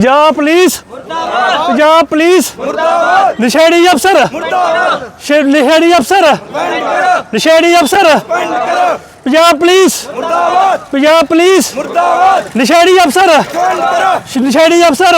Punjab police. ਮੁਰਦਾਬਾਦ Punjab police. ਮੁਰਦਾਬਾਦ ਨਸ਼ੇੜੀ ਅਫਸਰ। ਮੁਰਦਾਬਾਦ। ਨਸ਼ੇੜੀ ਅਫਸਰ। ਨਸ਼ੇੜੀ ਅਫਸਰ। ਪੰਜਾਬ ਪੁਲਿਸ। ਮੁਰਦਾਬਾਦ। ਪੰਜਾਬ ਪੁਲਿਸ। ਮੁਰਦਾਬਾਦ। ਨਸ਼ੇੜੀ ਅਫਸਰ। ਨਸ਼ੇੜੀ ਅਫਸਰ।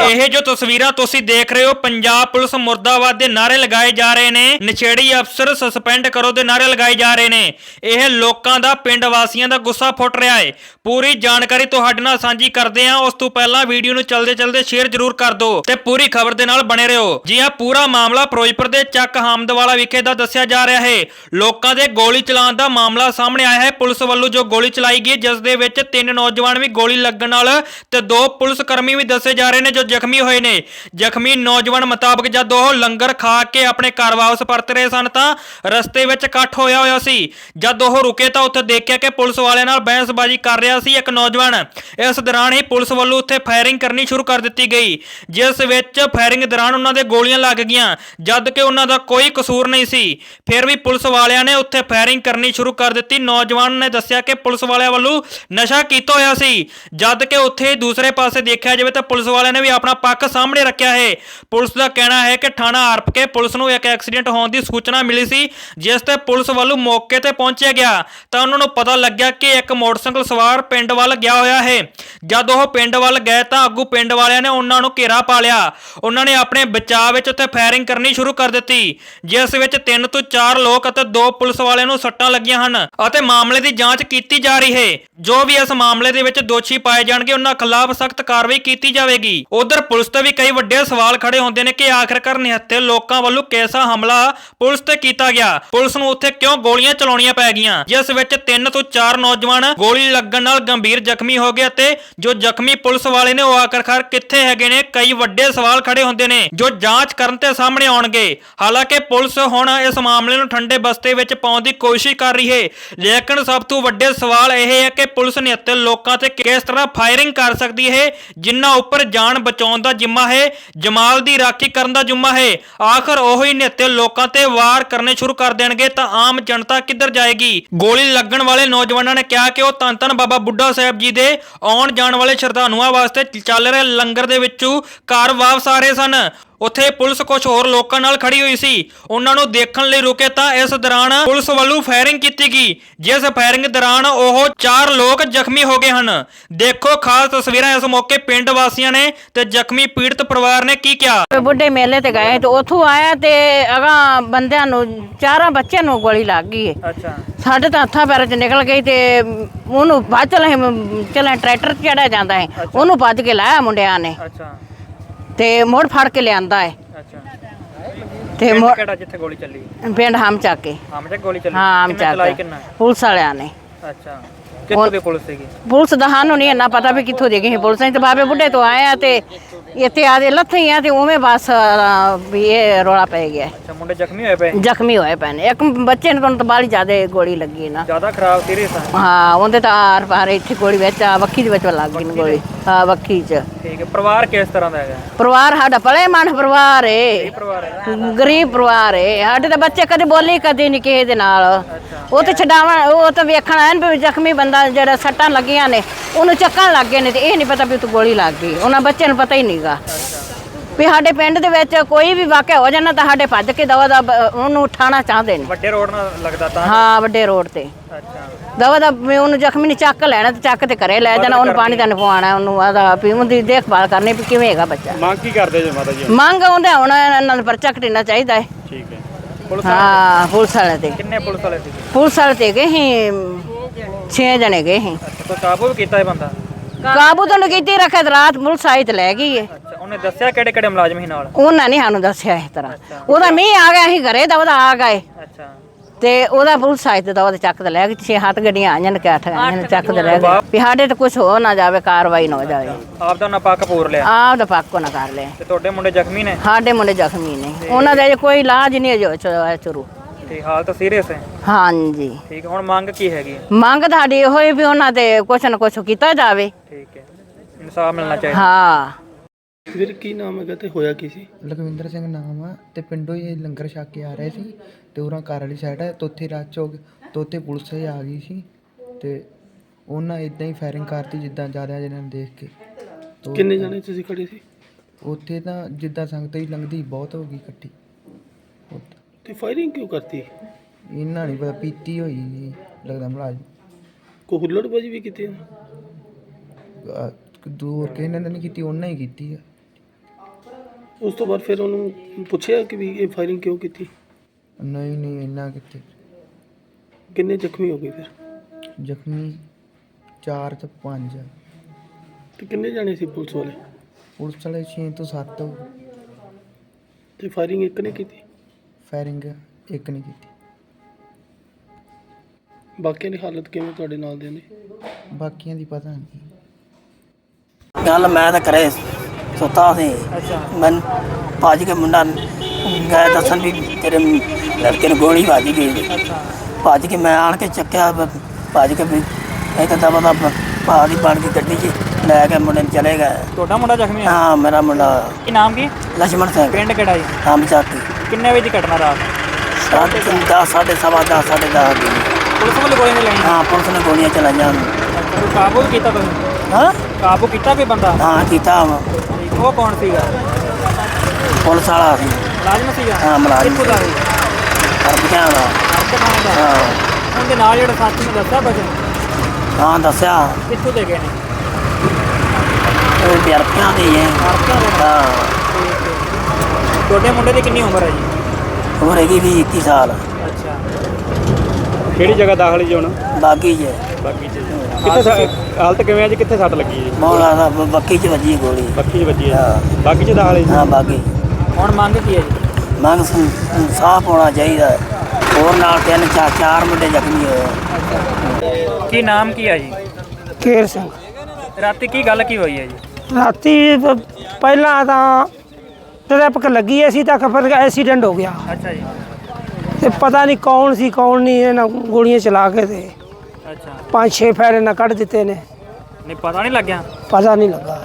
ਇਹ ਜੋ ਤਸਵੀਰਾਂ ਤੁਸੀਂ ਦੇਖ ਰਹੇ ਹੋ ਪੰਜਾਬ ਪੁਲਿਸ ਮੁਰਦਾਬਾਦ ਦੇ ਨਾਰੇ ਲਗਾਏ ਜਾ ਰਹੇ ਨੇ। ਨਸ਼ੇੜੀ ਅਫਸਰ ਸਸਪੈਂਡ ਕਰੋ ਦੇ ਨਾਰੇ ਲਗਾਏ ਜਾ ਰਹੇ ਨੇ। ਇਹ ਲੋਕਾਂ ਦਾ ਪਿੰਡ ਵਾਸੀਆਂ ਦਾ ਗੁੱਸਾ ਫੁੱਟ ਰਿਹਾ ਹੈ ਪੂਰੀ ਜਾਣਕਾਰੀ ਤੁਹਾਡੇ ਨਾਲ ਸਾਂਝੀ ਕਰਦੇ ਹਾਂ। ਉਸ ਤੋਂ ਪਹਿਲਾਂ ਵੀਡੀਓ ਨੂੰ ਚਲਦੇ ਚਲਦੇ ਸ਼ੇਅਰ ਜ਼ਰੂਰ ਕਰ ਦਿਓ ਤੇ ਪੂਰੀ ਖਬਰ ਦੇ ਨਾਲ ਬਣੇ ਰਹੋ। ਜੀ ਹਾਂ ਪੂਰਾ ਮਾਮਲਾ ਫਿਰੋਜ਼ਪੁਰ ਦੇ ਚੱਕ ਹਾਮਦਵਾਲਾ ਵਿਖੇ ਦਾ ਦੱਸਿਆ ਜਾ ਰਿਹਾ ਹੈ। ਲੋਕਾਂ ਦੇ ਗੋਲੀ ਚਲਾਉਣ ਦਾ ਮਾਮਲਾ ਸਾਹਮਣੇ ਆਇਆ ਹੈ। ਪੁਲਿਸ ਵੱਲੋਂ ਜੋ ਗੋਲੀ ਚਲਾਈ ਗਈ, ਜਿਸ ਦੇ ਵਿੱਚ ਤਿੰਨ ਨੌਜਵਾਨ ਵੀ ਗੋਲੀ ਲੱਗਣ ਨਾਲ ਤੇ ਦੋ ਪੁਲਿਸ ਕਰਮੀ ਵੀ ਦੱਸੇ ਜਾ ਰਹੇ ਨੇ ਜੋ ਜ਼ਖਮੀ ਹੋਏ ਨੇ। ਜ਼ਖਮੀ ਨੌਜਵਾਨ ਮੁਤਾਬਕ ਜਦ ਉਹ ਲੰਗਰ ਖਾ ਕੇ ਆਪਣੇ ਘਰ ਵਾਪਸ ਪਰਤ ਰਹੇ ਸਨ ਤਾਂ ਰਸਤੇ ਵਿੱਚ ਇਕੱਠ ਹੋਇਆ ਹੋਇਆ ਸੀ। ਜਦ ਉਹ ਰੁਕੇ ਤਾਂ ਉੱਥੇ ਦੇਖਿਆ ਕਿ ਪੁਲਿਸ ਵਾਲਿਆਂ ਨਾਲ ਬਹਿਸਬਾਜ਼ੀ ਕਰ ਰਿਹਾ ਸੀ ਇੱਕ ਨੌਜਵਾਨ। ਇਸ ਦੌਰਾਨ ਹੀ ਪੁਲਿਸ ਵੱਲੋਂ ਉੱਥੇ ਫਾਇਰਿੰਗ ਕਰਨੀ ਸ਼ੁਰੂ ਕਰ ਦਿੱਤੀ ਗਈ, ਜਿਸ ਵਿੱਚ ਫਾਇਰਿੰਗ ਦੌਰਾਨ ਉਹਨਾਂ ਦੇ ਗੋਲੀਆਂ ਲੱਗ ਗਈਆਂ, ਜਦ ਕਿ ਉਹਨਾਂ ਦਾ ਕੋਈ ਕਸੂਰ ਨਹੀਂ ਸੀ। ਫਿਰ ਵੀ ਪੁਲਿਸ ਵਾਲਿਆਂ ਨੇ ਉੱਥੇ ਫਾਇਰਿੰਗ ਕਰਨੀ ਸ਼ੁਰੂ ਕਰ ਦਿੱਤੀ ਦਿੱਤੀ। ਨੌਜਵਾਨ ਨੇ ਦੱਸਿਆ ਕਿ ਪੁਲਿਸ ਵਾਲਿਆਂ ਵੱਲੋਂ ਨਸ਼ਾ ਕੀਤਾ ਹੋਇਆ ਸੀ। ਜਦ ਕਿ ਉੱਥੇ ਦੂਸਰੇ ਪਾਸੇ ਦੇਖਿਆ ਜਾਵੇ ਤਾਂ ਪੁਲਿਸ ਵਾਲਿਆਂ ਨੇ ਵੀ ਆਪਣਾ ਪੱਖ ਸਾਹਮਣੇ ਰੱਖਿਆ ਹੈ। ਪੁਲਿਸ ਦਾ ਕਹਿਣਾ ਹੈ ਕਿ ਥਾਣਾ ਆਰਪ ਕੇ ਪੁਲਿਸ ਨੂੰ ਇੱਕ ਐਕਸੀਡੈਂਟ ਹੋਣ ਦੀ ਸੂਚਨਾ ਮਿਲੀ ਸੀ, ਜਿਸ ਤੇ ਪੁਲਿਸ ਵੱਲੋਂ ਮੌਕੇ ਤੇ ਪਹੁੰਚਿਆ ਗਿਆ। ਤਾਂ ਉਹਨਾਂ ਨੂੰ ਪਤਾ ਲੱਗਿਆ ਕਿ ਇੱਕ ਮੋਟਰਸਾਈਕਲ ਸਵਾਰ ਪਿੰਡ ਵੱਲ ਗਿਆ ਹੋਇਆ ਹੈ। ਜਦ ਉਹ ਪਿੰਡ ਵੱਲ ਗਏ ਤਾਂ ਅੱਗੂ ਪਿੰਡ ਵਾਲਿਆਂ ਨੇ ਉਹਨਾਂ ਨੂੰ ਘੇਰਾ ਪਾ ਲਿਆ। ਉਹਨਾਂ ਨੇ ਆਪਣੇ ਬਚਾਅ ਵਿੱਚ ਉੱਥੇ ਫਾਇਰਿੰਗ ਕਰਨੀ ਸ਼ੁਰੂ ਕਰ ਦਿੱਤੀ, ਜਿਸ ਵਿੱਚ ਤਿੰਨ ਤੋਂ ਚਾਰ ਲੋਕ ਅਤੇ ਦੋ ਪੁਲਿਸ ਵਾਲਿਆਂ ਨੂੰ ਸੱਟਾਂ ਲੱਗੀਆਂ ਹਨ। ਅਤੇ ਮਾਮਲੇ ਦੀ ਜਾਂਚ ਕੀਤੀ ਜਾ ਰਹੀ ਹੈ। ਜੋ ਵੀ ਇਸ ਮਾਮਲੇ ਦੇ ਵਿੱਚ ਦੋਸ਼ੀ ਪਾਏ ਜਾਣਗੇ, ਉਹਨਾਂ ਖਿਲਾਫ ਸਖਤ ਕਾਰਵਾਈ ਕੀਤੀ ਜਾਵੇਗੀ। ਉਧਰ ਪੁਲਿਸ ਤੇ ਵੀ ਕਈ ਵੱਡੇ ਸਵਾਲ ਖੜੇ ਹੁੰਦੇ ਨੇ ਕਿ ਆਖਰਕਾਰ ਨਿਹੱਥੇ ਲੋਕਾਂ ਵੱਲੋਂ ਕੈਸਾ ਹਮਲਾ ਪੁਲਿਸ ਤੇ ਕੀਤਾ ਗਿਆ। ਪੁਲਿਸ ਨੂੰ ਉੱਥੇ ਕਿਉਂ ਗੋਲੀਆਂ ਚਲਾਉਣੀਆਂ ਪੈ ਗਈਆਂ? ਜਿਸ ਵਿੱਚ ਤਿੰਨ ਤੋਂ ਚਾਰ ਨੌਜਵਾਨ ਗੋਲੀ ਲੱਗਣ ਨਾਲ ਗੰਭੀਰ ਜ਼ਖਮੀ ਹੋ ਗਏ ਅਤੇ ਜੋ ਜ਼ਖਮੀ ਪੁਲਿਸ ਵਾਲੇ ਨੇ ਉਹ ਆਖਰਕਾਰ ਕਿੱਥੇ ਹੈਗੇ ਨੇ, ਕਈ ਵੱਡੇ ਸਵਾਲ ਖੜੇ ਹੁੰਦੇ ਨੇ, ਜੋ ਜਾਂਚ ਕਰਨ ਤੇ ਸਾਹਮਣੇ ਆਉਣਗੇ। ਹਾਲਾਂਕਿ ਪੁਲਿਸ ਹੁਣ ਇਸ ਮਾਮਲੇ ਨੂੰ ਠੰਡੇ ਬਸਤੇ ਵਿੱਚ ਪਾਉਣ ਦੀ ਕੋਸ਼ਿਸ਼ ਕਰ ਰਹੀ ਹੈ। ਲੇਕਿਨ ਸਭ ਤੋਂ ਵੱਡੇ ਸਵਾਲ ਇਹ ਹੈ ਕਿ ਪੁਲਿਸ ਨਿਹੱਥੇ ਲੋਕਾਂ ਤੇ ਕਿਸ ਤਰ੍ਹਾਂ ਫਾਇਰਿੰਗ ਕਰ ਸਕਦੀ ਹੈ, ਜਿਨ੍ਹਾਂ ਉੱਪਰ ਜਾਨ ਬਚਾਉਣ ਦਾ ਜ਼ਿੰਮਾ ਹੈ, ਜਮਾਲ ਦੀ ਰਾਖੀ ਕਰਨ ਦਾ ਜ਼ਿੰਮਾ ਹੈ। ਆਖਰ ਉਹੀ ਨਿਹੱਥੇ ਲੋਕਾਂ ਤੇ ਵਾਰ ਕਰਨੇ ਸ਼ੁਰੂ ਕਰ ਦੇਣਗੇ ਤਾਂ ਆਮ ਜਨਤਾ ਕਿੱਧਰ ਜਾਏਗੀ? ਗੋਲੀ ਲੱਗਣ ਵਾਲੇ ਨੌਜਵਾਨਾਂ ਨੇ ਕਿਹਾ ਕਿ ਉਹ ਧੰਨ ਧੰਨ ਬਾਬਾ ਬੁੱਢਾ ਸਾਹਿਬ ਜੀ ਦੇ ਆਉਣ ਜਾਣ ਵਾਲੇ ਸ਼ਰਧਾਲੂਆਂ ਵਾਸਤੇ ਚੱਲ ਰਹੇ ਲੰਗਰ ਦੇ ਵਿੱਚੋਂ ਘਰ ਵਾਪਸ ਆ ਰਹੇ ਸਨ। ਉੱਥੇ ਪੁਲਿਸ ਕੁਝ ਹੋਰ ਲੋਕਾਂ ਨਾਲ ਖੜੀ ਹੋਈ ਸੀ। ਉਹਨਾਂ ਨੂੰ ਦੇਖਣ ਲਈ ਰੁਕੇ ਤਾਂ ਇਸ ਦੌਰਾਨ ਪੁਲਿਸ ਵੱਲੋਂ ਫਾਇਰਿੰਗ ਕੀਤੀ ਗਈ ਜਿਸ ਫਾਇਰਿੰਗ ਦੌਰਾਨ ਉਹ ਚਾਰ ਲੋਕ ਜ਼ਖਮੀ ਹੋ ਗਏ ਹਨ। ਦੇਖੋ ਖਾਸ ਤਸਵੀਰਾਂ ਇਸ ਮੌਕੇ ਪਿੰਡ ਵਾਸੀਆਂ ਨੇ ਤੇ ਜ਼ਖਮੀ ਪੀੜਤ ਪਰਿਵਾਰ ਨੇ ਕੀ ਕਿਹਾ? ਬੁੱਢੇ ਮੇਲੇ ਤੇ ਗਏ ਤੇ ਉੱਥੋਂ ਆਇਆ ਤੇ ਅਗਾ ਬੰਦਿਆਂ ਨੂੰ ਚਾਰਾਂ ਬੱਚਿਆਂ ਨੂੰ ਗੋਲੀ ਲੱਗ ਗਈ ਏ। ਅੱਛਾ। ਸਾਡੇ ਤਾਂ ਹੱਥਾਂ ਪੈਰਾਂ 'ਚ ਨਿਕਲ ਗਈ ਤੇ ਉਹਨੂੰ ਭੱਜ ਚਲੇ ਚਲੇ ਟਰੈਕਟਰ ਚੜਿਆ ਜਾਂਦਾ ਹੈ ਉਹਨੂੰ ਭੱਜ ਕੇ ਲਾਇਆ ਮੁੰਡਿਆਂ ਨੇ। ਅੱਛਾ। ਤੇ ਮੋੜ ਫੜ ਕੇ ਲਿਆਂਦਾ ਹੈ। ਅੱਛਾ। ਤੇ ਮੋੜ- ਕਿਹੜਾ ਜਿੱਥੇ ਗੋਲੀ ਚੱਲੀ? ਪਿੰਡ ਹਮ ਚੱਕ ਕੇ ਹਮ ਚੱਕ ਗੋਲੀ ਚੱਲੀ। ਹਾਂ ਹਮ ਚੱਕ ਕੇ। ਪੁਲਿਸ ਵਾਲਿਆਂ ਨੇ। ਅੱਛਾ। ਕਿੱਥੋਂ ਦੀ ਪੁਲਿਸ ਸੀਗੀ? ਪੁਲਿਸ ਦਾ ਸਾਨੂੰ ਨਹੀਂ ਇੰਨਾ ਪਤਾ ਵੀ ਕਿੱਥੋਂ ਦੇ ਗਏ ਪੁਲਿਸ। ਨੇ ਤੇ ਬਾਬੇ ਬੁੱਢੇ ਤੋਂ ਆਏ ਆ ਤੇ ਇੱਥੇ ਆਦੇ ਲੱਥੇ ਆ ਤੇ ਉਵੇਂ ਬਸ ਅ, ਵੀ ਇਹ ਰੋਲਾ ਪੈ ਗਿਆ। ਅੱਛਾ ਮੁੰਡੇ ਜ਼ਖਮੀ ਹੋਏ ਪਏ? ਜ਼ਖਮੀ ਹੋਏ ਪਏ ਨੇ। ਇੱਕ ਬੱਚੇ ਨੂੰ ਤਾਂ ਬਾਲੀ ਜ਼ਿਆਦਾ ਗੋਲੀ ਲੱਗੀ ਨਾ। ਜ਼ਿਆਦਾ ਖਰਾਬ ਸੀਰੀਅਸ ਆ। ਹਾਂ ਉਹਦੇ ਤਾਂ ਆਰ ਪਾਰ ਇੱਥੇ ਗੋਲੀ ਵਿੱਚ ਆ ਵੱਖੀ ਦੇ ਵਿੱਚ ਲੱਗ ਗਈ ਨੂੰ ਗੋਲੀ। ਹਾਂ ਵੱਖੀ 'ਚ। ਠੀਕ ਹੈ ਪਰਿਵਾਰ ਕਿਸ ਤਰ੍ਹਾਂ ਦਾ ਹੈਗਾ? ਪਰਿਵਾਰ ਸਾਡਾ ਭਲੇ ਮਨ ਪਰਿਵਾਰ ਏ। ਪਰਿਵਾਰ ਹੈ। ਗਰੀਬ ਪਰਿਵਾਰ ਏ। ਸਾਡੇ ਤਾਂ ਬੱਚੇ ਕਦੇ ਬੋਲੇ ਕਦੇ ਨਹੀਂ ਕਿਸੇ ਦੇ ਨਾਲ। ਉਹ ਤੇ ਛਡਾਵਣ ਉਹ ਤਾਂ ਵੇਖਣ ਨੇ ਵੀ ਜ਼ਖਮੀ ਬੰਦਾ ਜਿਹੜਾ ਸੱਟਾਂ ਲੱਗੀਆਂ ਨੇ ਉਹਨੂੰ ਚੱਕਣ ਲੱਗ ਗਏ ਨੇ ਤੇ ਇਹ ਨਹੀਂ ਪਤਾ ਵੀ ਤੂੰ ਗੋਲੀ ਲੱਗ ਗਈ। ਉਹਨਾਂ ਬੱਚਿਆਂ ਨੂੰ ਪਤਾ ਹੀ ਨਹੀਂਗਾ ਵੀ ਸਾਡੇ ਪਿੰਡ ਦੇ ਵਿੱਚ ਕੋਈ ਵੀ ਵਾਕਿਆ ਹੋ ਜਾਣਾ ਤਾਂ ਸਾਡੇ ਭੱਜ ਕੇ ਦਵਾ ਦਾ ਉਹਨੂੰ ਉਠਾਉਣਾ ਚਾਹੁੰਦੇ ਨੇ। ਵੱਡੇ ਰੋਡ ਨਾਲ ਲੱਗਦਾ ਤਾਂ। ਹਾਂ ਵੱਡੇ ਰੋਡ ਤੇ। ਅੱਛਾ। ਦਵਾ ਦਾ ਵੀ ਉਹਨੂੰ ਜ਼ਖਮੀ ਨਹੀਂ ਚੱਕ ਲੈਣਾ ਤੇ ਚੱਕ ਤੇ ਘਰੇ ਲੈ ਜਾਣਾ ਉਹਨੂੰ ਪਾਣੀ ਤਾਂ ਨਪਵਾਉਣਾ ਉਹਨੂੰ ਆਦਾ ਵੀ ਉਹਦੀ ਦੇਖਭਾਲ ਕਰਨੀ ਵੀ ਕਿਵੇਂ ਹੈਗਾ ਬੱਚਾ। ਮੰਗ ਕੀ ਕਰਦੇ ਜੀ ਮਾਤਾ ਜੀ? ਮੰਗ ਆਉਂਦੇ ਹੁਣ ਇਹਨਾਂ ਨੂੰ ਪਰਚਾ ਕਟਣਾ ਚਾਹੀਦਾ ਹੈ। ਠੀਕ ਹੈ। ਪੁਲਿਸ ਹਾਂ ਪੁਲਿਸ ਵਾਲੇ ਤੇ। ਕਿੰਨੇ ਪੁਲਿਸ ਵਾਲੇ ਸੀ? ਪੁਲਿਸ ਵਾਲੇ ਤੇ ਗਏ ਸੀ 6 ਜਣੇ ਗਏ ਸੀ। ਤਾਂ ਕਾਬੂ ਵੀ ਕੀਤਾ ਇਹ ਬੰਦਾ? ਕਾਬੂ ਤੋਂ ਕੀਤੀ ਰੱਖਿਆ ਤੇ ਰਾਤ ਪੁਲਿਸ ਆਈ ਤੇ ਲੈ ਗਈ ਹੈ ਅੱਛਾ ਉਹਨੇ ਦੱਸਿਆ ਕਿਹੜੇ ਕਿਹੜੇ ਮੁਲਾਜ਼ਮ ਸੀ ਨਾਲ? ਉਹਨਾਂ ਨੇ ਸਾਨੂੰ ਦੱਸਿਆ ਇਸ ਤਰ੍ਹਾਂ। ਉਹਦਾ ਮੀਂਹ ਆ ਗਿਆ ਸੀ ਘਰੇ ਦਾ ਉਹਦਾ ਆ ਗਏ। ਅੱਛਾ। ਤੇ ਉਹਦਾ ਪੁਲਿਸ ਆਈ ਤੇ ਦਾ ਉਹਦੇ ਚੱਕ ਤੇ ਲੈ ਗਈ ਛੇ ਹੱਥ ਗੱਡੀਆਂ ਆਈਆਂ ਨੇ ਕਿ ਅੱਠ ਆਈਆਂ ਨੇ ਚੱਕ ਤੇ ਲੈ ਗਏ। ਵੀ ਸਾਡੇ ਤੇ ਕੁਝ ਹੋ ਨਾ ਜਾਵੇ ਕਾਰਵਾਈ ਨਾ ਹੋ ਜਾਵੇ। ਆਪ ਦਾ ਉਹਨਾਂ ਪੱਕ ਪੂਰ ਲਿਆ। ਆਪ ਦਾ ਪੱਕੋ ਨਾ ਕਰ ਲੈ ਤੇ ਤੁਹਾਡੇ ਮੁੰਡੇ ਜ਼ਖਮੀ ਨੇ? ਸਾਡੇ ਮੁੰਡੇ ਜ਼ਖਮੀ ਨੇ। ਉਹਨਾਂ ਦਾ ਕੋਈ ਇਲਾਜ ਨਹੀਂ ਹੋਇਆ ਸ਼ੁਰੂ। ਤੇ ਹਾਲਤ ਸੀਰੀਅਸ ਹੈ? ਹਾਂਜੀ। ਠੀਕ ਹੁਣ ਮੰਗ ਕੀ ਹੈਗੀ? ਮੰਗ ਤੁਹਾਡੀ ਇਹੋ ਹੀ ਵੀ ਉਹਨਾਂ ਤੇ ਕੁਛ ਨਾ ਕੁਛ ਕੀਤਾ ਜਾਵੇ। ਠੀਕ ਹੈ। ਇਨਸਾਫ ਮਿਲਣਾ ਚਾਹੀਦਾ। ਹਾਂ। ਵੀਰ ਕੀ ਨਾਮ ਹੈਗਾ ਤੇ ਹੋਇਆ ਕੀ ਸੀ? ਲਖਵਿੰਦਰ ਸਿੰਘ ਨਾਮ ਆ ਤੇ ਪਿੰਡੋਂ ਹੀ ਲੰਗਰ ਛਕ ਕੇ ਆ ਰਹੇ ਸੀ ਤੇ ਉਹਨਾਂ ਘਰ ਵਾਲੀ ਸਾਈਡ ਹੈ ਤੇ ਉੱਥੇ ਰਾਤ ਚੌਕ ਤੇ ਉੱਥੇ ਪੁਲਿਸ ਹੀ ਆ ਗਈ ਸੀ ਤੇ ਉਹਨਾਂ ਇਦਾਂ ਹੀ ਫਾਇਰਿੰਗ ਕਰਤੀ ਜਿੱਦਾਂ ਜ਼ਿਆਦਾ ਜਿਹਨਾਂ ਨੇ ਦੇਖ ਕੇ। ਤੋਂ ਕਿੰਨੇ ਜਾਣੇ ਤੁਸੀਂ ਖੜੇ ਸੀ? ਉੱਥੇ ਤਾਂ ਜਿੱਦਾਂ ਸੰਗਤ ਹੀ ਲੰਘਦੀ ਬਹੁਤ ਹੋ ਗਈ ਇਕੱਠੀ। ਉੱਥੇ ਤੇ ਫਾਇਰਿੰਗ ਕਿਉਂ ਕਰਤੀ? ਇਹਨਾਂ ਨਹੀਂ ਪਤਾ ਪੀਤੀ ਹੋਈ ਜੀ, ਲੱਗਦਾ ਮਲਾਜ ਕੋਈ ਹੁੱਲੜਬਾਜੀ ਵੀ ਕੀਤੀ? ਦੂਰ ਕਿਸੇ ਨੇ ਤਾਂ ਨਹੀਂ ਕੀਤੀ ਉਹਨਾਂ ਹੀ ਕੀਤੀ ਆ। ਉਸ ਤੋਂ ਬਾਅਦ ਫਿਰ ਉਹਨੂੰ ਪੁੱਛਿਆ ਕਿ ਵੀ ਇਹ ਫਾਇਰਿੰਗ ਕਿਉਂ ਕੀਤੀ? ਨਹੀਂ ਨਹੀਂ ਇੰਨਾ ਕਿੱਥੇ? ਕਿੰਨੇ ਜ਼ਖਮੀ ਹੋ ਗਏ ਫਿਰ? ਜ਼ਖਮੀ 4 ਤੋਂ 5 ਤੇ ਕਿੰਨੇ ਜਾਣੇ ਸੀ ਪੁਲਿਸ ਵਾਲੇ? ਪੁਲਿਸ ਵਾਲੇ 6 ਤੋਂ 7 ਤੇ ਫਾਇਰਿੰਗ ਇੱਕ ਨੇ ਕੀਤੀ? ਫਾਇਰਿੰਗ ਇੱਕ ਨਹੀਂ ਕੀਤੀ। ਬਾਕੀਆਂ ਦੀ ਹਾਲਤ ਕਿਵੇਂ ਤੁਹਾਡੇ ਨਾਲ ਦੇ ਨੇ? ਬਾਕੀਆਂ ਦੀ ਪਤਾ ਨਹੀਂ। ਗੱਲ ਮੈਂ ਤਾਂ ਕਰੇ। ਸੁੱਤਾ ਸੀ। ਅੱਛਾ। ਮੈਂ ਕੇ ਮੁੰਡਾ ਗਿਆ ਦੱਸਣ ਵੀ ਤੇਰੇ ਲੜਕੇ ਨੂੰ ਗੋਲੀ ਵੱਜ ਗਈ। ਅੱਛਾ। ਕੇ ਮੈਂ ਆਣ ਕੇ ਚੱਕਿਆ ਭਾਜ ਕੇ ਵੀ ਇਹ ਤਾਂ ਦਵਾ ਦਾ ਭਾਅ ਦੀ ਬਣ ਦੀ ਗੱਡੀ 'ਚ ਲੈ ਕੇ ਮੁੰਡੇ ਨੂੰ ਚਲੇ ਗਏ। ਤੁਹਾਡਾ ਮੁੰਡਾ ਜ਼ਖਮੀ ਹਾਂ ਮੇਰਾ ਮੁੰਡਾ ਕੀ ਨਾਮ ਕੀ? ਲਛਮਣ ਸਿੰਘ। ਪਿੰਡ ਕਿਹੜਾ ਹਾਂ ਬਚਾਤੀ ਕਿੰਨੇ ਵਜੇ ਘਟਨਾ ਰਾਤ? ਸਾਢੇ 10 ਸਾਢੇ 7:30 ਸਾਢੇ 10 ਦੀ ਪੁਲਿਸ ਵੱਲੋਂ ਗੋਲੀਆਂ ਨਹੀਂ ਲਾਈਆਂ ਹਾਂ ਪੁਲਿਸ ਨੇ ਗੋਲੀਆਂ ਚਲਾਈਆਂ। ਕਾਬੂ ਕੀਤਾ ਤੁਸੀਂ? ਹਾਂ? ਕਾਬੂ ਕੀਤਾ ਵੀ ਬੰਦਾ? ਹਾਂ ਕੀਤਾ। ਵਾ। ਉਹ ਕੌਣ ਸੀਗਾ? ਪੁਲਿਸ ਵਾਲਾ ਸੀ। ਮੁਲਾਜ਼ਮ ਸੀਗਾ? ਹਾਂ, ਮੁਲਾਜ਼ਮ ਕਿੱਥੋਂ ਦਾ ਸੀ? ਹਰਪਿਆਂ ਦਾ। ਹਰਕਤ ਥਾਣੇ ਦਾ। ਹਾਂ। ਉਹਦੇ ਨਾਲ ਜਿਹੜਾ ਸਾਥੀ ਨੇ ਦੱਸਿਆ ਕੁਝ ਹਾਂ ਦੱਸਿਆ। ਕਿੱਥੋਂ ਦੇ ਗਏ ਨੇ? ਉਹ ਹਰਪਿਆਂ ਦੇ ਹੀ ਹੈ। ਹਰਕਤਾਂ ਦੇ ਨਾਲ। ਹਾਂ। ਤੁਹਾਡੇ ਮੁੰਡੇ ਦੀ ਕਿੰਨੀ ਉਮਰ ਹੈ ਜੀ? ਉਮਰ ਹੈਗੀ ਵੀ 21 ਸਾਲ। ਕਿਹੜੀ ਜਗ੍ਹਾ ਦਾਖਲ ਜੀ ਹੁਣ? ਬਾਕੀ ਜੇ ਬਾਕੀ ਚ। ਕਿੱਥੇ ਸੱਟ- ਹਾਲਤ ਕਿਵੇਂ ਹੈ ਜੀ? ਕਿੱਥੇ ਸੱਟ ਲੱਗੀ ਜੀ? ਮੌਲਾ ਦਾ ਬੱਕੀ ਚ ਵੱਜੀ ਗੋਲੀ। ਬੱਕੀ ਚ ਵੱਜੀ ਹੈ। ਹਾਂ। ਬਾਕੀ ਚ ਦਾਖਲ ਹੈ ਜੀ? ਹਾਂ ਬਾਕੀ ਹੁਣ ਮੰਗ ਕੀ ਹੈ ਜੀ? ਮੰਗ ਸੰ- ਸਾਫ਼ ਹੋਣਾ ਚਾਹੀਦਾ। ਹੈ। ਹੋਰ ਨਾਲ ਤਿੰਨ ਚਾਰ ਚਾਰ ਮੁੰਡੇ ਜ਼ਖਮੀ ਹੋਏ ਕੀ ਨਾਮ ਕੀ ਹੈ ਜੀ? ਕੇਰ ਸਿੰਘ। ਰਾਤੀ ਕੀ ਗੱਲ ਕੀ ਹੋਈ ਹੈ ਜੀ? ਰਾਤੀ ਪ- ਪਹਿਲਾਂ ਤਾਂ ਟ੍ਰੈਫਿਕ ਲੱਗੀ ਐ ਸੀ ਤਾਂ ਫਿਰ ਐਕਸੀਡੈਂਟ ਹੋ ਗਿਆ। ਅੱਛਾ ਜੀ। ਤੇ ਪਤਾ ਨਹੀਂ ਕੌਣ ਸੀ ਕੌਣ ਨਹੀਂ ਇਹਨਾਂ ਗੋਲੀਆਂ ਚਲਾ ਕੇ ਤੇ ਅੱਛਾ। ਪੰਜ ਛੇ ਫੈਰ ਇਹਨਾਂ ਕੱਢ ਦਿੱਤੇ ਨੇ। ਨਹੀਂ ਪਤਾ ਨਹੀਂ ਲੱਗਿਆ? ਪਤਾ ਨਹੀਂ ਲੱਗਾ।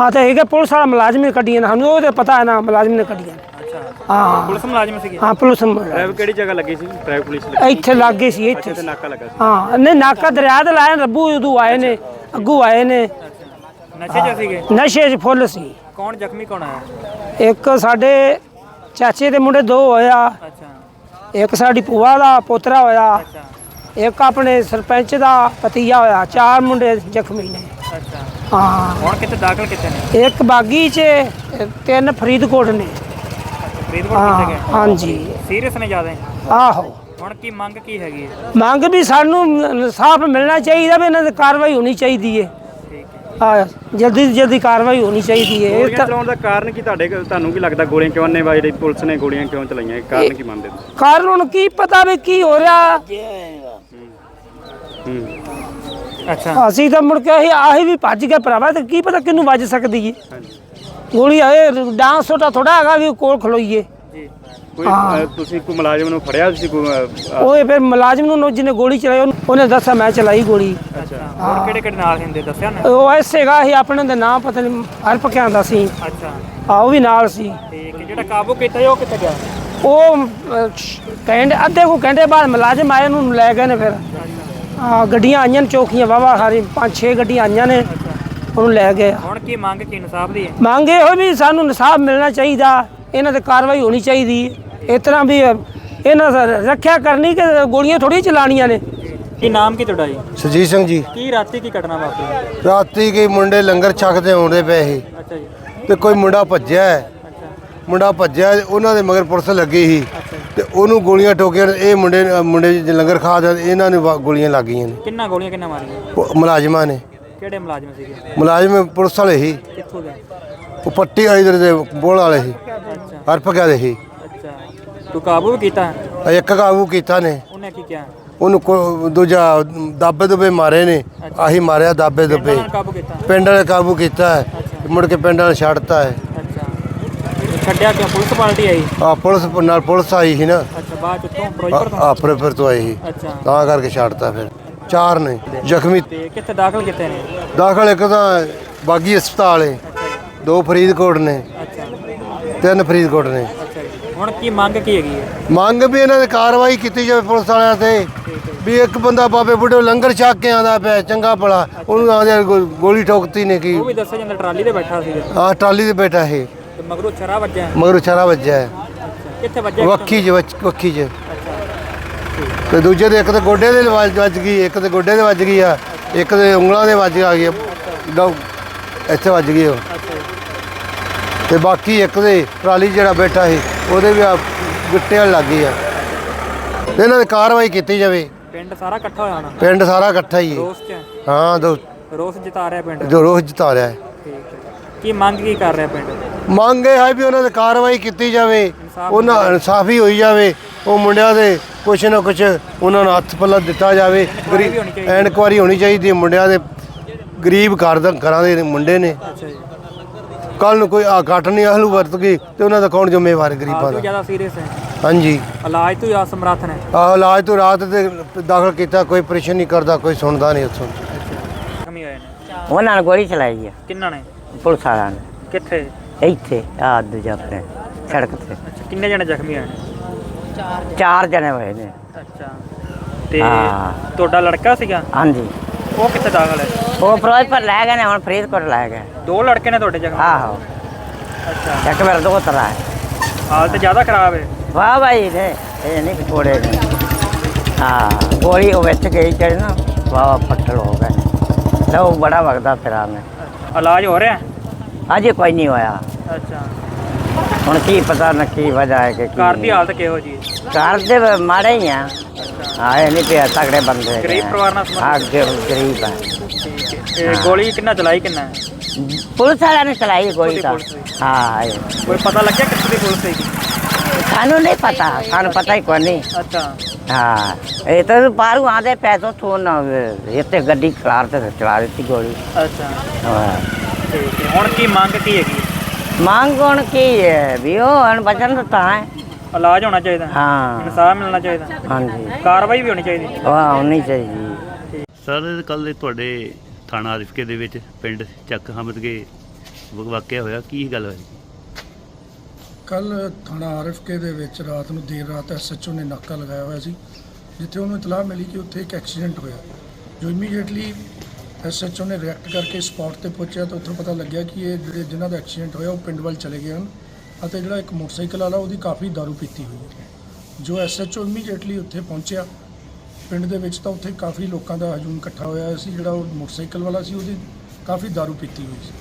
ਆ ਤਾਂ ਇਹ ਕਿ ਪੁਲਿਸ ਵਾਲਾ ਮੁਲਾਜ਼ਮ ਨੇ ਕੱਢੀਆਂ ਨੇ ਸਾਨੂੰ ਉਹ ਤੇ ਪਤਾ ਹੈ ਨਾ ਮੁਲਾਜ਼ਮ ਨੇ ਕੱਢੀਆਂ ਨੇ। ਅੱਛਾ। ਹਾਂ। ਪੁਲਿਸ ਮੁਲਾਜ਼ਮ ਸੀਗੇ? ਹਾਂ ਪੁਲਿਸ ਮੁਲਾਜ਼ਮ। ਡਰਾਈਵ ਕਿਹੜੀ ਜਗ੍ਹਾ ਲੱਗੀ ਸੀ? ਡਰਾਈਵ ਪੁਲਿਸ ਲੱਗੀ ਇੱਥੇ ਲੱਗੇ ਸੀ ਇੱਥੇ ਤੇ ਨਾਕਾ ਲੱਗਾ ਸੀ। ਹਾਂ ਨਹੀਂ ਨਾਕਾ ਦਰਿਆ ਤੇ ਲਾਇਆ ਰੱਬੂ ਉਦੋਂ ਆਏ ਨੇ ਅੱਗੂ ਆਏ ਨੇ। ਨਸ਼ੇ 'ਚ ਸੀਗੇ? ਨਸ਼ੇ 'ਚ ਫੁੱਲ ਸੀ। ਕੌਣ ਜ਼ਖਮੀ ਕੌਣ ਆਇਆ? ਇੱਕ ਸਾਡੇ ਚਾਚੇ ਦੇ ਮੁੰਡੇ ਦੋ ਹੋਇਆ। ਇੱਕ ਸਾਡੀ ਭੂਆ ਦਾ ਪੋਤਰਾ ਹੋਇਆ ਇੱਕ ਆਪਣੇ ਸਰਪੰਚ ਦਾ ਪਤੀਆ ਹੋਇਆ ਚਾਰ ਮੁੰਡੇ ਜ਼ਖਮੀ ਨੇ। ਅੱਛਾ। ਹਾਂ। ਹੁਣ ਕਿੱਥੇ ਦਾਖਲ ਕਿੱਥੇ ਨੇ? ਇੱਕ ਬਾਗੀ 'ਚ ਤਿੰਨ ਫਰੀਦਕੋਟ ਨੇ। ਫਰੀਦਕੋਟ ਹਾਂ ਕਿੱਥੇ ਗਏ? ਹਾਂਜੀ। ਸੀਰੀਅਸ ਨੇ ਜ਼ਿਆਦਾ? ਆਹੋ। ਹੁਣ ਕੀ ਮੰਗ ਕੀ ਹੈਗੀ ਮੰਗ ਵੀ ਸਾਨੂੰ ਇਨਸਾਫ ਮਿਲਣਾ ਚਾਹੀਦਾ ਵੀ ਇਹਨਾਂ ਦੀ ਕਾਰਵਾਈ ਹੋਣੀ ਚਾਹੀਦੀ ਹੈ। ਆ ਜਲਦੀ ਤੋਂ ਜਲਦੀ ਕਾਰਵਾਈ ਹੋਣੀ ਚਾਹੀਦੀ ਹੈ। ਇਹ ਗੋਲੀਆਂ ਤਾਂ ਚਲਾਉਣ ਦਾ ਕਾਰਨ ਕੀ ਤੁਹਾਡੇ ਤੁਹਾਨੂੰ ਕੀ ਲੱਗਦਾ ਗੋਲੀਆਂ ਕਿਉਂ ਨੇ ਜਿਹੜੀ ਪੁਲਿਸ ਨੇ ਗੋਲੀਆਂ ਕਿਉਂ ਚਲਾਈਆਂ? ਇਹ ਕਾਰਨ ਕੀ ਮੰਨਦੇ ਤੁਸੀਂ? ਕਾਰਨ ਹੁਣ ਕੀ ਪਤਾ ਵੀ ਕੀ ਹੋ ਰਿਹਾ? ਹੂੰ। ਅੱਛਾ। ਅਸੀਂ ਤਾਂ ਮੁੜ ਕੇ ਆਹੀ ਆਹੀ ਵੀ ਭੱਜ ਗਏ ਭਰਾਵਾ ਤੇ ਕੀ ਪਤਾ ਕਿਹਨੂੰ ਵੱਜ ਸਕਦੀ ਹੈ। ਹਾਂਜੀ। ਗੋਲੀ ਆਏ ਡਾਂਸ ਛੋਟਾ ਥੋੜਾ ਹੈਗਾ ਵੀ ਕੋਲ ਖਲੋਈਏ। ਕੋਈ ਅ, ਤੁਸੀਂ ਕੋਈ ਮੁਲਾਜ਼ਮ ਨੂੰ ਫੜਿਆ ਤੁਸੀਂ ਕੋਈ ਅ, ਅ, ਉਹ ਫਿਰ ਮੁਲਾਜ਼ਮ ਨੂੰ ਜਿਹਨੇ ਗੋਲੀ ਚਲਾਈ ਉਹਨੂੰ- ਉਹਨੇ ਦੱਸਿਆ ਮੈਂ ਚਲਾਈ ਗੋਲੀ। ਅੱਛਾ। ਹੋਰ ਕਿਹੜੇ ਕਿਹੜੇ ਨਾਲ ਹੁੰਦੇ ਦੱਸਿਆ ਨਾ ਉਹ ਐਸੇਗਾ ਹੀ ਆਪਣੇ ਦੇ ਨਾਮ ਪਤਾ ਨਹੀਂ ਹਰਪ ਕਿਆਂ ਦਾ ਸੀ। ਅੱਛਾ। ਆ ਉਹ ਵੀ ਨਾਲ ਸੀ। ਠੀਕ ਹੈ ਜਿਹੜਾ ਕਾਬੂ ਕੀਤਾ ਸੀ ਉਹ ਕਿੱਥੇ ਗਿਆ? ਉਹ ਅਹ, ਕਹਿੰਦੇ ਅੱਧੇ ਕੋ ਘੰਟੇ ਬਾਅਦ ਮੁਲਾਜ਼ਮ ਆਏ ਉਹਨੂੰ ਲੈ ਗਏ ਨੇ ਫਿਰ। ਆ ਗੱਡੀਆਂ ਆਈਆਂ ਨੇ ਚੌਕੀਆਂ ਵਾਵਾ ਸਾਰੀ ਪੰਜ ਛੇ ਗੱਡੀਆਂ ਆਈਆਂ ਨੇ ਉਹਨੂੰ ਲੈ ਗਏ। ਹੁਣ ਕੀ ਮੰਗ ਕੀ ਇਨਸਾਫ ਦੀ ਹੈ? ਮੰਗ ਇਹ ਹੋਈ ਵੀ ਸਾਨੂੰ ਇਨਸਾਫ ਮਿਲਣਾ ਚਾਹੀਦਾ। ਇਹਨਾਂ ਤੇ ਕਾਰਵਾਈ ਹੋਣੀ ਚਾਹੀਦੀ ਇਸ ਤਰ੍ਹਾਂ ਵੀ ਇਹਨਾਂ ਦਾ ਰੱਖਿਆ ਕਰਨੀ ਕਿ ਗੋਲੀਆਂ ਥੋੜੀ ਚਲਾਣੀਆਂ ਨੇ। ਕੀ ਨਾਮ ਕੀ ਤੁਹਾਡਾ ਜੀ? ਸੁਜੀਤ ਸਿੰਘ ਜੀ। ਕੀ ਰਾਤੀ ਕੀ ਘਟਨਾ ਵਾਪਰੀ? ਰਾਤੀ ਕੀ ਮੁੰਡੇ ਲੰਗਰ ਛਕਦੇ ਆਉਂਦੇ ਪਏ ਸੀ। ਅੱਛਾ ਜੀ। ਤੇ ਕੋਈ ਮੁੰਡਾ ਭੱਜਿਆ ਹੈ। ਮੁੰਡਾ ਭੱਜਿਆ ਉਹਨਾਂ ਦੇ ਮਗਰ ਪੁਲਿਸ ਲੱਗੀ ਸੀ। ਤੇ ਉਹਨੂੰ ਗੋਲੀਆਂ ਠੋਕੀਆਂ ਇਹ ਮੁੰਡੇ ਮੁੰਡੇ ਜਿਹੇ ਲੰਗਰ ਖਾ ਦੇ ਇਹਨਾਂ ਨੂੰ ਗੋਲੀਆਂ ਲੱਗੀਆਂ ਨੇ। ਕਿੰਨਾ ਗੋਲੀਆਂ ਕਿੰਨਾ ਮਾਰੀਆਂ? ਮੁਲਾਜ਼ਮਾਂ ਨੇ। ਕਿਹੜੇ ਮੁਲਾਜ਼ਮ ਸੀਗੇ? ਮੁਲਾਜ਼ਮ ਪੁਲਿਸ ਵਾਲੇ ਸੀ। ਕਿੱਥੋਂ ਦੇ? ਉਹ ਪੱਟੀ ਇਧਰ ਦੇ ਬੋਲ ਵਾਲੇ ਸੀ। ਅੱਛਾ ਹਰਪ ਗਿਆ ਦੇ ਸੀ। ਅੱਛਾ। ਤੂੰ ਕਾਬੂ ਵੀ ਕੀਤਾ ਇੱਕ ਕਾਬੂ ਕੀਤਾ ਨੇ। ਉਹਨੇ ਕੀ ਕਿਹਾ? ਉਹਨੂੰ ਕੋ- ਦੂਜਾ ਦਾਬੇ ਦੁਬੇ ਮਾਰੇ ਨੇ। ਆਹੀ ਮਾਰਿਆ ਦਾਬੇ ਦੁਬੇ। ਉਹਨਾਂ ਨੇ ਕਾਬੂ ਕੀਤਾ? ਪਿੰਡ ਵਾਲੇ ਕਾਬੂ ਕੀਤਾ ਹੈ। ਮੁੜ ਕੇ ਪਿੰਡ ਵਾਲੇ ਛੱਡਤਾ ਹੈ। ਅੱਛਾ। ਛੱਡਿਆ ਕਿਉਂ? ਪੁਲਿਸ ਪਾਰਟੀ ਆਈ? ਆ ਪੁਲਿਸ ਨਾਲ ਪੁਲਿਸ ਆਈ ਸੀ ਨਾ। ਅੱਛਾ ਬਾਅਦ ਚ ਤੋਂ ਫਿਰੋਜ਼ਪੁਰ ਤੋਂ? ਆ ਫਿਰ ਫਿਰ ਤੋਂ ਆਈ ਸੀ। ਅੱਛਾ। ਤਾਂ ਕਰਕੇ ਛੱਡਤਾ ਫਿਰ। ਚਾਰ ਨੇ। ਜ਼ਖਮੀ ਤੇ ਕਿੱਥੇ ਦਾਖਲ ਕਿੱਥੇ ਨੇ? ਦਾਖਲ ਇੱਕ ਤਾਂ ਬਾਗੀ ਹਸਪਤਾਲ ਹੈ ਦੋ ਫਰੀਦਕੋਟ ਨੇ। ਅੱਛਾ। ਤਿੰਨ ਫਰੀਦਕੋਟ ਨੇ। ਅੱਛਾ ਜੀ। ਹੁਣ ਕੀ ਮੰਗ ਕੀ ਹੈਗੀ ਹੈ? ਮੰਗ ਵੀ ਇਹਨਾਂ ਦੀ ਕਾਰਵਾਈ ਕੀਤੀ ਜਾਵੇ ਪੁਲਿਸ ਵਾਲਿਆਂ ਤੇ। ਹੈ ਵੀ ਇੱਕ ਬੰਦਾ ਬਾਬੇ ਬੁੱਢੇ ਲੰਗਰ ਛਕ ਕੇ ਆਂਦਾ ਪਿਆ ਚੰਗਾ ਭਲਾ। ਉਹਨੂੰ ਆਂਦੇ ਗੋਲੀ ਠੋਕਤੀ ਨੇ ਕੀ ਉਹ ਵੀ ਦੱਸਿਆ ਜਾਂਦਾ ਟਰਾਲੀ ਤੇ ਬੈਠਾ ਸੀ। ਆਹ ਟਰਾਲੀ ਤੇ ਬੈਠਾ ਹੈ ਤੇ ਮਗਰੋਂ ਛਰਾ ਵੱਜਿਆ। ਮਗਰ ਛਰਾ ਵੱਜਿਆ। ਹੈ ਕਿੱਥੇ ਵੱਜਿਆ? ਵੱਖੀ ਚ ਵੱਜ- ਵੱਖੀ ਚ। ਤੇ ਦੂਜੇ ਦੇ ਇੱਕ ਤੇ ਗੋਡੇ ਦੇ ਵੱਜ ਵੱਜ ਗਈ ਇੱਕ ਤੇ ਗੋਡੇ ਦੇ ਵੱਜ ਗਈ ਆ ਇੱਕ ਦੇ ਉਂਗਲਾਂ ਦੇ ਵੱਜ ਆ ਗਈ ਇੱਥੇ ਵੱਜ ਗਈ ਉਹ। ਤੇ ਬਾਕੀ ਇੱਕ ਦੇ ਟਰਾਲੀ ਜਿਹੜਾ ਬੈਠਾ ਸੀ ਉਹਦੇ ਵੀ ਆ ਗੁੱਟੇ ਵਾਲ ਲੱਗ ਗਈ ਆ। ਤੇ ਇਹਨਾਂ ਦੀ ਕਾਰਵਾਈ ਕੀਤੀ ਜਾਵੇ। ਪਿੰਡ ਸਾਰਾ ਇਕੱਠਾ ਹੋਇਆ ਹੋਣਾ? ਪਿੰਡ ਸਾਰਾ ਇਕੱਠਾ ਹੀ ਹੈ। ਰੋਸ ਚ? ਹਾਂ ਦੋ ਰੋਸ ਜਿਤਾ ਰਿਹਾ ਪਿੰਡ? ਜੋ ਰੋਜ਼ ਜਿਤਾ ਰਿਹਾ ਹੈ। ਠੀਕ ਹੈ। ਕੀ ਮੰਗ ਕੀ ਕਰ ਰਿਹਾ ਪਿੰਡ? ਮੰਗ ਇਹ ਹੈ ਵੀ ਉਹਨਾਂ ਤੇ ਕਾਰਵਾਈ ਕੀਤੀ ਜਾਵੇ। ਉਹਨਾਂ ਇਨਸਾਫੀ ਹੋਈ ਜਾਵੇ। ਉਹ ਮੁੰਡਿਆਂ ਦੇ ਕੁਛ ਨਾ ਕੁਛ ਉਹਨਾਂ ਨੂੰ ਹੱਥ ਪੱਲਾ ਦਿੱਤਾ ਜਾਵੇ। ਵੀ ਹੋਣੀ ਚਾਹੀਦੀ ਹੈ। ਇਨਕੁਆਰੀ ਹੋਣੀ ਚਾਹੀਦੀ ਹੈ ਮੁੰਡਿਆਂ ਦੇ। ਗਰੀਬ ਘਰ ਦਾ ਘਰਾਂ ਦੇ ਮੁੰਡੇ ਨੇ। ਅੱਛਾ ਜੀ। ਕੱਲ ਨੂੰ ਕੋਈ ਆ ਘਟ ਨਹੀਂ ਆਹਲੂ ਵਰਤ ਗਈ ਤੇ ਉਹਨਾਂ ਦਾ ਕੌਣ ਜ਼ਿੰਮੇਵਾਰ ਹੈ ਗਰੀਬਾਂ ਦਾ? ਜ਼ਿਆਦਾ ਸੀਰੀਅਸ ਹੈ। ਹਾਂਜੀ। ਇਲਾਜ ਤੋਂ ਹੀ ਅਸਮਰੱਥ ਨੇ। ਆਹ ਇਲਾਜ ਤੋਂ ਰਾਤ ਤੇ ਦਾਖਲ ਕੀਤਾ ਕੋਈ ਆਪਰੇਸ਼ਨ ਨਹੀਂ ਕਰਦਾ ਕੋਈ ਸੁਣਦਾ ਨਹੀਂ ਉੱਥੋਂ। ਕਮੀ ਹੋਏ ਨੇ। ਉਹਨਾਂ ਨੇ ਗੋਲੀ ਚਲਾਈ ਆ। ਕਿੰਨਾ ਨੇ? ਪੁਲਿਸ ਵਾਲਿਆਂ ਨੇ। ਕਿੱਥੇ? ਇੱਥੇ ਆ ਦੂਜਾ ਆਪਣੇ ਸੜਕ ਤੇ। ਅੱਛਾ ਕਿੰਨੇ ਜਣੇ ਜ਼ਖਮੀ ਹੋਏ ਨੇ? ਚਾਰ ਜਣੇ ਹੋਏ ਨੇ। ਅੱਛਾ। ਤੇ ਹਾਂ। ਤੁਹਾਡਾ ਲੜਕਾ ਸੀਗਾ? ਹਾਂਜੀ। ਉਹ ਕਿੱਥੇ ਦਾਖਲ ਹੈ? ਉਹ ਫਿਰੋਜ਼ਪੁਰ ਲੈ ਗਏ ਨੇ ਹੁਣ ਫਰੀਦਕੋਟ ਲੈ ਗਏ। ਦੋ ਲੜਕੇ ਨੇ ਤੁਹਾਡੇ ਜ਼ਖਮੀ ਆਹੋ। ਅੱਛਾ। ਇੱਕ ਮੇਰਾ ਦੋ। ਤਰ੍ਹਾਂ ਹੈ ਹਾਲਤ ਜ਼ਿਆਦਾ ਖਰਾਬ ਹੈ? ਵਾਹ ਭਾਈ ਨੇ ਇਹ ਨਹੀਂ ਕੋੜੇ ਨੇ। ਹਾਂ ਗੋਲੀ ਉਹ ਵਿੱਚ ਗਈ ਚੜ ਨਾ ਵਾਹ ਪੱਟਲ ਹੋ ਗਏ ਉਹ ਬੜਾ ਵਗਦਾ ਫਿਰਾਂ ਮੈਂ। ਇਲਾਜ ਹੋ ਰਿਹਾ? ਅਜੇ ਕੋਈ ਨਹੀਂ ਹੋਇਆ। ਅੱਛਾ। ਹੁਣ ਕੀ ਪਤਾ ਨਾ ਕੀ ਵਜ੍ਹਾ ਹੈ ਕਿ ਕੀ ਘਰ ਦੀ। ਹਾਲਤ ਕਿਹੋ ਜੀ ਘਰ ਦੇ ਮਾੜੇ ਹੀ ਆ। ਹਾਂ ਇਹ ਨਹੀਂ ਪਿਆ ਤਗੜੇ ਬੰਦੇ ਹੈਗੇ ਗਰੀਬ ਆ। ਪਰਿਵਾਰ ਨਾਲ ਸੰਬੰਧ ਹਾਂ ਗ- ਗਰੀਬ ਹੈ ਠੀਕ ਹੈ ਇਹ ਗੋਲੀ ਕਿੰਨਾ ਚਲਾਈ ਕਿੰਨਾ? ਹੈ? ਪੁਲਿਸ ਵਾਲਿਆਂ ਨੇ ਚਲਾਈ ਗੋਲੀ ਤਾਂ। ਪੁਲਿਸ। ਹਾਂ ਇਹ। ਕੋਈ ਪਤਾ ਲੱਗਿਆ ਕਿੱਥੇ ਦੀ ਪੁਲਿਸ ਸੀਗੀ? ਸਾਨੂੰ ਨਹੀਂ ਪਤਾ ਸਾਨੂੰ ਪਤਾ ਹੀ ਕੋਈ ਨਹੀਂ। ਅੱਛਾ। ਹਾਂ ਇਹ ਤਾਂ ਬਾਹਰੋਂ ਆਦੇ ਪੈਸੋਂ ਤੋਂ ਨਾ ਇੱਥੇ ਗੱਡੀ ਖਲਾਰ ਤੇ ਚਲਾ ਦਿੱਤੀ ਗੋਲੀ। ਅੱਛਾ। ਹਾਂ। ਠੀਕ ਹੈ ਹੁਣ ਕੀ ਮੰਗ ਕੀ ਹੈਗੀ? ਮੰਗ ਹੁਣ ਕੀ ਹੈ ਵੀ ਉਹ ਹੁਣ ਬਚਨ ਦਿੱਤਾ ਹੈ। ਇਲਾਜ ਹੋਣਾ ਚਾਹੀਦਾ। ਹਾਂ। ਇਨਸਾਫ ਮਿਲਣਾ ਚਾਹੀਦਾ। ਹਾਂਜੀ। ਕਾਰਵਾਈ ਵੀ ਹੋਣੀ ਚਾਹੀਦੀ। ਉਹ ਹੋਣੀ ਚਾਹੀਦੀ। ਸਰ ਕੱਲ ਤੁਹਾਡੇ ਥਾਣਾ ਆਰਿਫਕੇ ਦੇ ਵਿੱਚ ਪਿੰਡ ਚੱਕ ਹਮਦਗੇ ਵਾਕਿਆ ਹੋਇਆ। ਕੀ ਗੱਲ ਹੋਈ? ਕੱਲ ਥਾਣਾ ਆਰਐਫਕੇ ਦੇ ਵਿੱਚ ਰਾਤ ਨੂੰ ਦੇਰ ਰਾਤ ਐਸਐਚਓ ਨੇ ਨਾਕਾ ਲਗਾਇਆ ਹੋਇਆ ਸੀ ਜਿੱਥੇ ਉਹਨੂੰ ਇਤਲਾਹ ਮਿਲੀ ਕਿ ਉੱਥੇ ਇੱਕ ਐਕਸੀਡੈਂਟ ਹੋਇਆ। ਜੋ ਇਮੀਡੀਏਟਲੀ ਐਸਐਚਓ ਨੇ ਰਿਐਕਟ ਕਰਕੇ ਸਪੌਟ ਤੇ ਪਹੁੰਚਿਆ ਤਾਂ ਉੱਥੋਂ ਪਤਾ ਲੱਗਿਆ ਕਿ ਇਹ ਜਿਹੜੇ ਜਿਨ੍ਹਾਂ ਦਾ ਐਕਸੀਡੈਂਟ ਹੋਇਆ ਉਹ ਪਿੰਡ ਵੱਲ ਚਲੇ ਗਏ ਹਨ। ਅਤੇ ਜਿਹੜਾ ਇੱਕ ਮੋਟਰਸਾਈਕਲ ਵਾਲਾ, ਉਹਦੀ ਕਾਫੀ ਦਾਰੂ ਪੀਤੀ ਹੋਈ ਹੈ। ਜੋ ਐਸਐਚਓ ਇਮੀਡੀਏਟਲੀ ਉੱਥੇ ਪਹੁੰਚਿਆ। ਪਿੰਡ ਦੇ ਵਿੱਚ ਤਾਂ ਉੱਥੇ ਕਾਫੀ ਲੋਕਾਂ ਦਾ ਹਜੂਮ ਇਕੱਠਾ ਹੋਇਆ ਸੀ। ਜਿਹੜਾ ਉਹ ਮੋਟਰਸਾਈਕਲ ਵਾਲਾ ਸੀ, ਉਹਦੀ ਕਾਫੀ ਦਾਰੂ ਪੀਤੀ ਹੋਈ ਸੀ।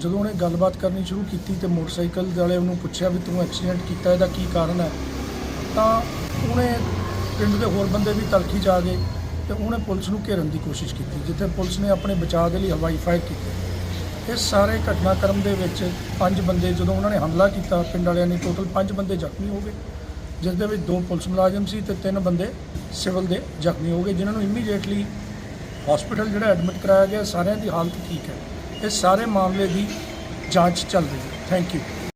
ਜਦੋਂ ਉਹਨੇ ਗੱਲਬਾਤ ਕਰਨੀ ਸ਼ੁਰੂ ਕੀਤੀ ਤੇ ਮੋਟਰਸਾਈਕਲ ਵਾਲੇ ਉਹਨੂੰ ਪੁੱਛਿਆ ਵੀ ਤੂੰ ਐਕਸੀਡੈਂਟ ਕੀਤਾ, ਇਹਦਾ ਕੀ ਕਾਰਨ ਹੈ? ਤਾਂ ਉਹਨੇ ਪਿੰਡ ਦੇ ਹੋਰ ਬੰਦੇ ਵੀ ਤਲਖੀ ਜਾ ਗਏ ਤੇ ਉਹਨੇ ਪੁਲਿਸ ਨੂੰ ਘੇਰਨ ਦੀ ਕੋਸ਼ਿਸ਼ ਕੀਤੀ, ਜਿੱਥੇ ਪੁਲਿਸ ਨੇ ਆਪਣੇ ਬਚਾਅ ਦੇ ਲਈ ਹਵਾਈ ਫਾਇਰ ਕੀਤੀ। ਇਸ ਸਾਰੇ ਘਟਨਾਕ੍ਰਮ ਦੇ ਵਿੱਚ ਪੰਜ ਬੰਦੇ ਜਦੋਂ ਉਹਨਾਂ ਨੇ ਹਮਲਾ ਕੀਤਾ ਪਿੰਡ ਵਾਲਿਆਂ ਨੇ ਟੋਟਲ ਪੰਜ ਬੰਦੇ ਜ਼ਖਮੀ ਹੋ ਗਏ, ਜਿਸ ਦੇ ਵਿੱਚ ਦੋ ਪੁਲਿਸ ਮੁਲਾਜ਼ਮ ਸੀ ਤੇ ਤਿੰਨ ਬੰਦੇ ਸਿਵਲ ਦੇ ਜ਼ਖਮੀ ਹੋ ਗਏ, ਜਿਨ੍ਹਾਂ ਨੂੰ ਇਮੀਡੀਏਟਲੀ ਹਸਪੀਟਲ ਜਿਹੜਾ ਐਡਮਿਟ ਕਰਾਇਆ ਗਿਆ, ਸਾਰਿਆਂ ਦੀ ਹਾਲਤ ਠੀਕ ਹੈ। ਇਸ ਸਾਰੇ ਮਾਮਲੇ ਦੀ ਜਾਂਚ ਚੱਲ ਰਹੀ ਹੈ। Thank you